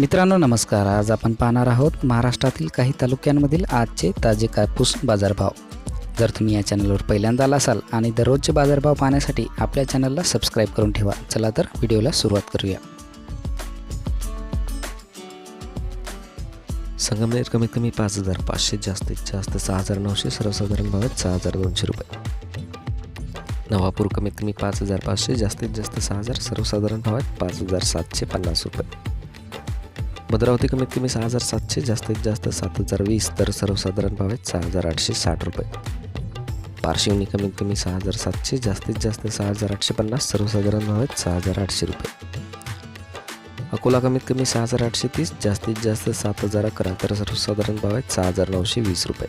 मित्रांनो नमस्कार. आज आपण पाहणार आहोत महाराष्ट्रातील काही तालुक्यांमधील आजचे ताजे कापूस बाजारभाव. जर तुम्ही या चॅनलवर पहिल्यांदा आला असाल आणि दररोजचे बाजारभाव पाहण्यासाठी आपल्या चॅनलला सबस्क्राईब करून ठेवा. चला तर व्हिडिओला सुरुवात करूया. संगमनेर कमीत कमी पाच हजार पाचशे जास्तीत जास्त सहा हजार नऊशे सर्वसाधारण भावात सहा हजार दोनशे रुपये. नवापूर कमीत कमी पाच हजार पाचशे जास्तीत जास्त सहा हजार सर्वसाधारण भावात पाच हजार सातशे पन्नास रुपये. भद्रावती कमीत कमी सहा हजार सातशे जास्तीत जास्त सात हजार वीस तर सर्वसाधारण भाव आहेत सहा हजार आठशे साठ रुपये पारशिवनी कमीत कमी सहा हजार सातशे जास्तीत जास्त सहा हजार आठशे पन्नास सर्वसाधारण भाव आहेत सहा हजार आठशे रुपये अकोला कमीत कमी सहा हजार आठशे तीस जास्तीत जास्त सात हजार अकरा तर सर्वसाधारण भाव आहेत सहा हजार नऊशे वीस रुपये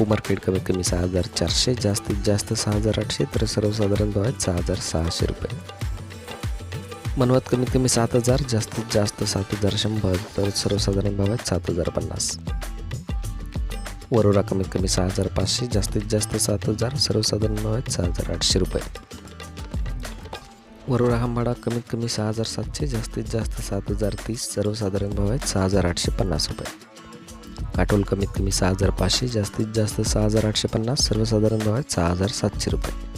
उमरखेड कमीत कमी सहा हजार चारशे जास्तीत जास्त सहा हजार आठशे तर सर्वसाधारण भाव आहेत सहा हजार सहाशे रुपये मनवत कमीत कमी सात हजार जास्तीत जास्त सात हजार शंभर तर सर्वसाधारण भाव आहेत सात हजार पन्नास. वरोरा कमीत कमी सहा हजार पाचशे जास्तीत जास्त सात हजार सर्वसाधारण भाव आहेत सहा हजार आठशे रुपये. वरोरा हंबाडा कमीत कमी सहा हजार सातशे जास्तीत जास्त सात हजार तीस सर्वसाधारण भाव आहेत सहा हजार आठशे पन्नास रुपये. काटोल कमीत कमी सहा हजार पाचशे जास्तीत जास्त सहा हजार आठशे पन्नास सर्वसाधारण भाव आहेत सहा हजार सातशे रुपये.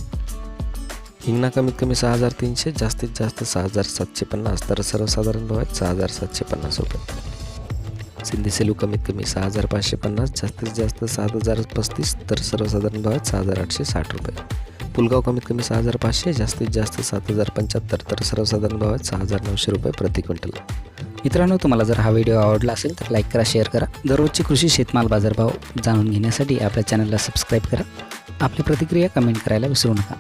हिंगणा कमीत कमी सहा हजार तीनशे जास्तीत जास्त सहा हजार सातशे पन्नास. तर सर्वसाधारण भाव आहेत सहा हजार सातशे पन्नास रुपये. सिंधी सेलू कमीत कमी सहा हजार पाचशे पन्नास जास्तीत जास्त सात हजार पस्तीस तर सर्वसाधारण भाव आहेत सहा हजार आठशे साठ रुपये. पुलगाव कमीत कमी सहा हजार पाचशे जास्तीत जास्त सात हजार पंच्याहत्तर तर सर्वसाधारण भाव आहेत सहा हजार नऊशे रुपये प्रति क्विंटल. मित्रांनो तुम्हाला जर हा व्हिडिओ आवडला असेल तर लाईक करा शेअर करा. दररोजचे कृषी शेतमाल बाजारभाव जाणून घेण्यासाठी आपल्या चॅनलला सबस्क्राईब करा. आपली प्रतिक्रिया कमेंट करायला विसरू नका.